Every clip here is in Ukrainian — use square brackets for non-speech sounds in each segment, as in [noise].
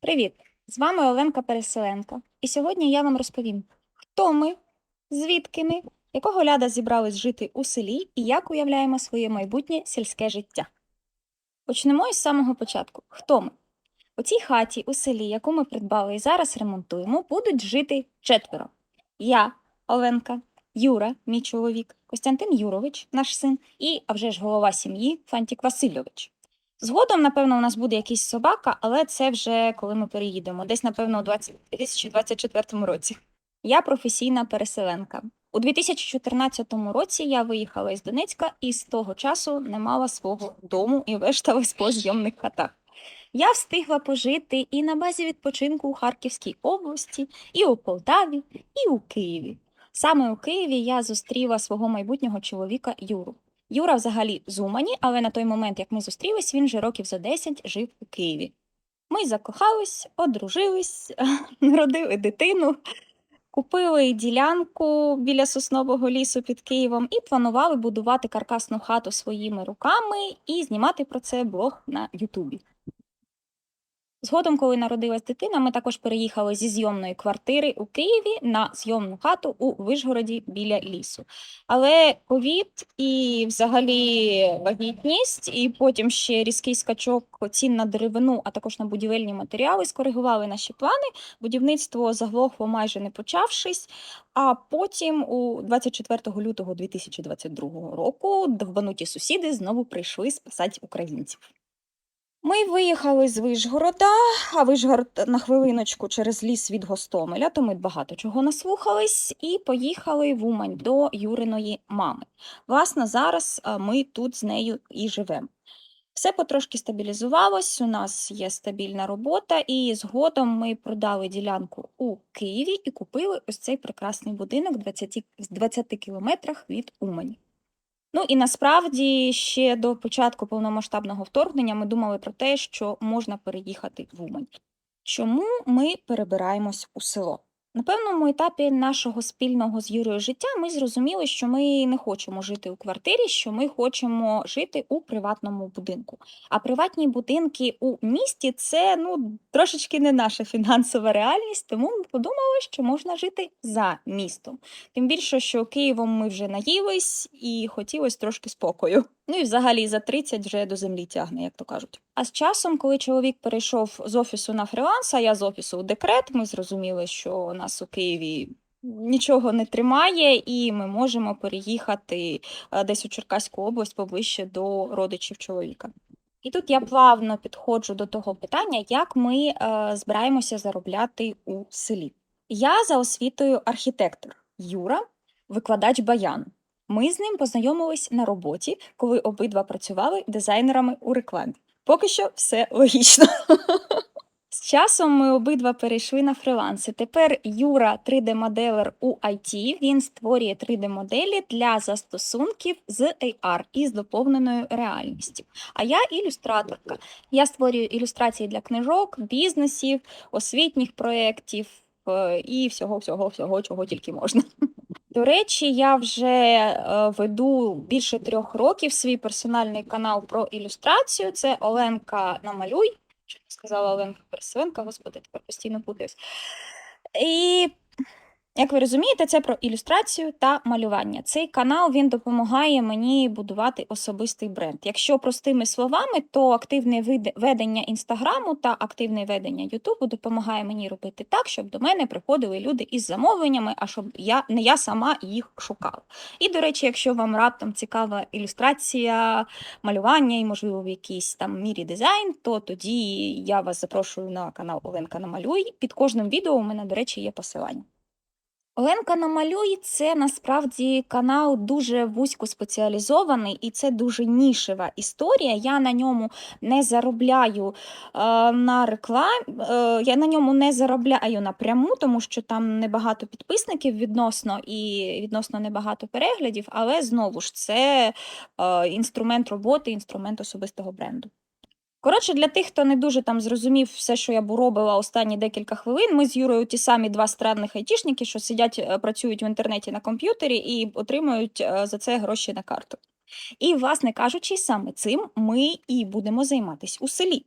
Привіт! З вами Оленка Переселенка. І сьогодні я вам розповім, хто ми, звідки ми, якого ляда зібрались жити у селі і як уявляємо своє майбутнє сільське життя. Почнемо із самого початку. Хто ми? У цій хаті у селі, яку ми придбали і зараз ремонтуємо, будуть жити четверо. Я, Оленка, Юра, мій чоловік, Костянтин Юрович, наш син, і, а вже ж голова сім'ї Фантік Васильович. Згодом, напевно, у нас буде якийсь собака, але це вже коли ми переїдемо, десь, напевно, у 2024 році. Я професійна переселенка. У 2014 році я виїхала із Донецька і з того часу не мала свого дому і вешталась по зйомних хатах. Я встигла пожити і на базі відпочинку у Харківській області, і у Полтаві, і у Києві. Саме у Києві я зустріла свого майбутнього чоловіка Юру. Юра взагалі з Умані, але на той момент, як ми зустрілись, він вже років за 10 жив у Києві. Ми закохались, одружились, [laughs] народили дитину, купили ділянку біля соснового лісу під Києвом і планували будувати каркасну хату своїми руками і знімати про це блог на Ютубі. Згодом, коли народилась дитина, ми також переїхали зі зйомної квартири у Києві на зйомну хату у Вишгороді біля лісу. Але ковід і взагалі вагітність, і потім ще різкий скачок цін на деревину, а також на будівельні матеріали скоригували наші плани. Будівництво заглохло майже не почавшись. А потім, у 24 лютого 2022 року, довбануті сусіди знову прийшли спасати українців. Ми виїхали з Вишгорода, а Вишгород на хвилиночку через ліс від Гостомеля, то ми багато чого наслухались, і поїхали в Умань до Юриної мами. Власне, зараз ми тут з нею і живемо. Все потрошки стабілізувалось, у нас є стабільна робота, і згодом ми продали ділянку у Києві і купили ось цей прекрасний будинок в 20, 20 кілометрах від Умані. Ну і насправді ще до початку повномасштабного вторгнення ми думали про те, що можна переїхати в Умань. Чому ми перебираємось у село? На певному етапі нашого спільного з Юрою життя ми зрозуміли, що ми не хочемо жити у квартирі, що ми хочемо жити у приватному будинку. А приватні будинки у місті це ну трошечки не наша фінансова реальність, тому ми подумали, що можна жити за містом. Тим більше, що Києвом ми вже наїлись і хотілося трошки спокою. Ну і взагалі за 30 вже до землі тягне, як то кажуть. А з часом, коли чоловік перейшов з офісу на фріланс, а я з офісу у декрет, ми зрозуміли, що нас у Києві нічого не тримає, і ми можемо переїхати е, десь у Черкаську область поближче до родичів чоловіка. І тут я плавно підходжу до того питання, як ми е, збираємося заробляти у селі. Я за освітою архітектор, Юра, викладач баяну. Ми з ним познайомились на роботі, коли обидва працювали дизайнерами у рекламі. Поки що все логічно. [laughs] З часом ми обидва перейшли на фриланс. І Тепер Юра 3D-моделер у IT. Він створює 3D-моделі для застосунків з AR і з доповненою реальністю. А я ілюстраторка. Я створюю ілюстрації для книжок, бізнесів, освітніх проєктів е, і всього, всього, всього, чого тільки можна. До речі, я вже е, веду більше трьох років свій персональний канал про ілюстрацію. Це Оленка Намалюй. Що сказала Оленка Пересвинка, господи, тепер постійно путаюсь. І як ви розумієте, це про ілюстрацію та малювання. Цей канал він допомагає мені будувати особистий бренд. Якщо простими словами, то активне ведення інстаграму та активне ведення Ютубу допомагає мені робити так, щоб до мене приходили люди із замовленнями, а щоб я не я сама їх шукала. І до речі, якщо вам раптом цікава ілюстрація, малювання і, можливо, в якійсь там мірі дизайн, то тоді я вас запрошую на канал Оленка Намалюй. Під кожним відео у мене, до речі, є посилання. Оленка Намалюй це насправді канал дуже вузько спеціалізований, і це дуже нішева історія. Я на ньому не заробляю е, на рекламі, е, я на ньому не заробляю напряму, тому що там небагато підписників відносно і відносно небагато переглядів, але знову ж це е, інструмент роботи, інструмент особистого бренду. Коротше, для тих, хто не дуже там зрозумів все, що я робила останні декілька хвилин, ми з Юрою ті самі два странних айтішники, що сидять, е, працюють в інтернеті на комп'ютері і отримують е, за це гроші на карту. І, власне кажучи, саме цим ми і будемо займатись у селі.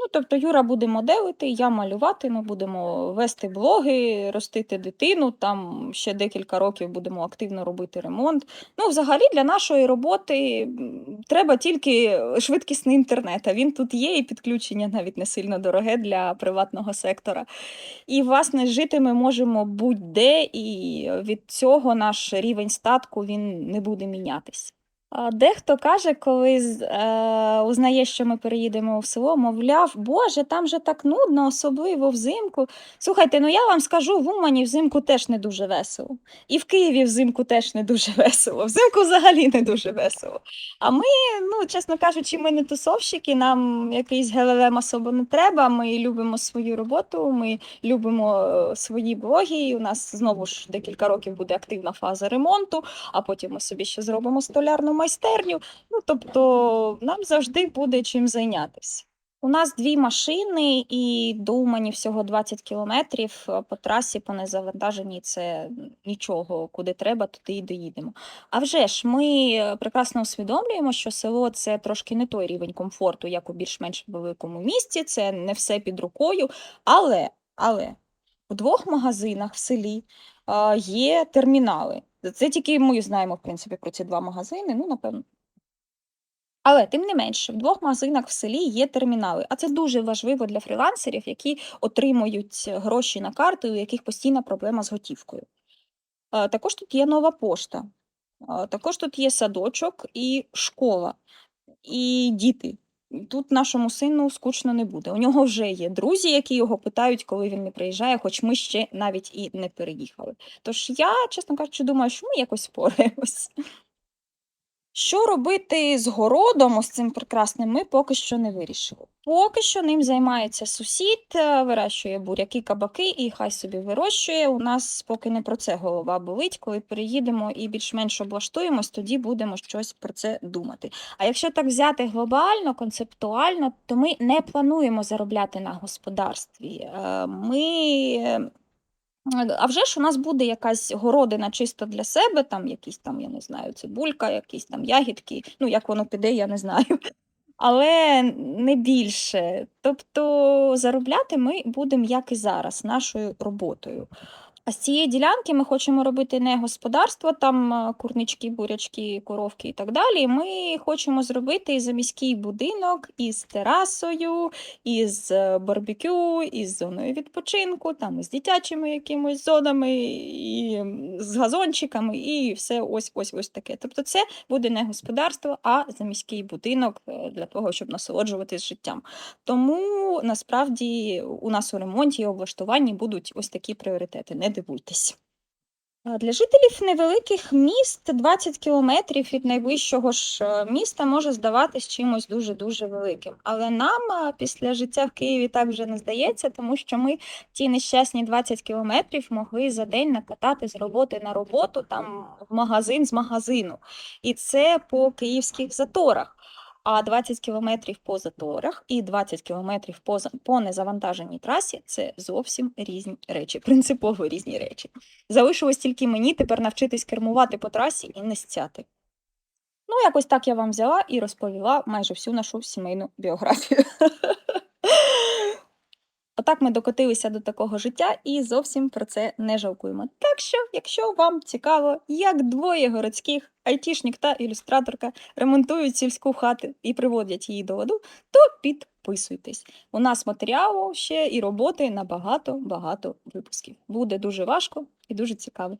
Ну, тобто Юра буде моделити, я малювати, ми будемо вести блоги, ростити дитину, там ще декілька років будемо активно робити ремонт. Ну, взагалі, для нашої роботи треба тільки швидкісний інтернет, а він тут є, і підключення навіть не сильно дороге для приватного сектора. І, власне, жити ми можемо будь-де, і від цього наш рівень статку він не буде мінятись. Дехто каже, коли е, узнає, що ми переїдемо в село, мовляв, Боже, там же так нудно, особливо взимку. Слухайте, ну я вам скажу, в Умані взимку теж не дуже весело. І в Києві взимку теж не дуже [laughs] весело. Взимку взагалі не дуже весело. А ми, ну, чесно кажучи, ми не тусовщики, нам якийсь ГЛМ особо не треба. Ми любимо свою роботу, ми любимо е, свої блоги. І у нас знову ж декілька років буде активна фаза ремонту а потім ми собі ще зробимо столярну майстерню. Ну, тобто нам завжди буде чим зайнятися. У нас дві машини, і до Умані всього 20 кілометрів по трасі, по незавантаженій це нічого, куди треба, туди і доїдемо. А вже ж ми прекрасно усвідомлюємо, що село це трошки не той рівень комфорту, як у більш-менш великому місті, це не все під рукою. Але, але в двох магазинах в селі є термінали. Це тільки ми знаємо, в принципі, про ці два магазини, ну, напевно. Але тим не менше, в двох магазинах в селі є термінали, а це дуже важливо для фрілансерів, які отримують гроші на карти, у яких постійна проблема з готівкою. Також тут є нова пошта, також тут є садочок і школа, і діти. Тут нашому сину скучно не буде. У нього вже є друзі, які його питають, коли він не приїжджає, хоч ми ще навіть і не переїхали. Тож я, чесно кажучи, думаю, що ми якось впораємось. Що робити з городом, ось цим прекрасним, ми поки що не вирішили. Поки що ним займається сусід, е, вирощує буряки, кабаки і хай собі вирощує. У нас поки не про це голова болить. Коли переїдемо і більш-менш облаштуємось, тоді будемо щось про це думати. А якщо так взяти глобально, концептуально, то ми не плануємо заробляти на господарстві. Е, Ми а вже ж у нас буде якась городина чисто для себе, там якісь там, я не знаю, цибулька, якісь там ягідки. Ну, як воно піде, я не знаю. Але не більше. Тобто заробляти ми будемо, як і зараз, нашою роботою. З цієї ділянки ми хочемо робити не господарство, там курнички, бурячки, коровки і так далі. Ми хочемо зробити заміський будинок із терасою, із е, барбекю, із зоною відпочинку, там із дитячими якимось зонами, і з газончиками, і все ось ось ось таке. Тобто, це буде не господарство, а заміський будинок е, для того, щоб насолоджуватись життям. Тому насправді у нас у ремонті і облаштуванні будуть ось такі пріоритети. Не дивуйтесь. Для жителів невеликих міст 20 кілометрів від найближчого ж е, міста може здаватись чимось дуже-дуже великим. Але нам після життя в Києві так вже не здається, тому що ми ті нещасні 20 кілометрів могли за день накатати з роботи на роботу, там в магазин з магазину. І це по київських заторах. А 20 кілометрів по заторах і 20 кілометрів поза по незавантаженій трасі це зовсім різні речі, [laughs] принципово різні речі. Залишилось тільки мені тепер навчитись кермувати по трасі і не стяти. Ну, якось так я вам взяла і розповіла майже всю нашу сімейну біографію. [laughs] Отак ми докотилися до такого життя і зовсім про це не жалкуємо. Так що, якщо вам цікаво, як двоє городських айтішник та ілюстраторка ремонтують сільську хату і приводять її до ладу, то підписуйтесь. У нас матеріалу ще і роботи на багато-багато випусків. Буде дуже важко і дуже цікаво.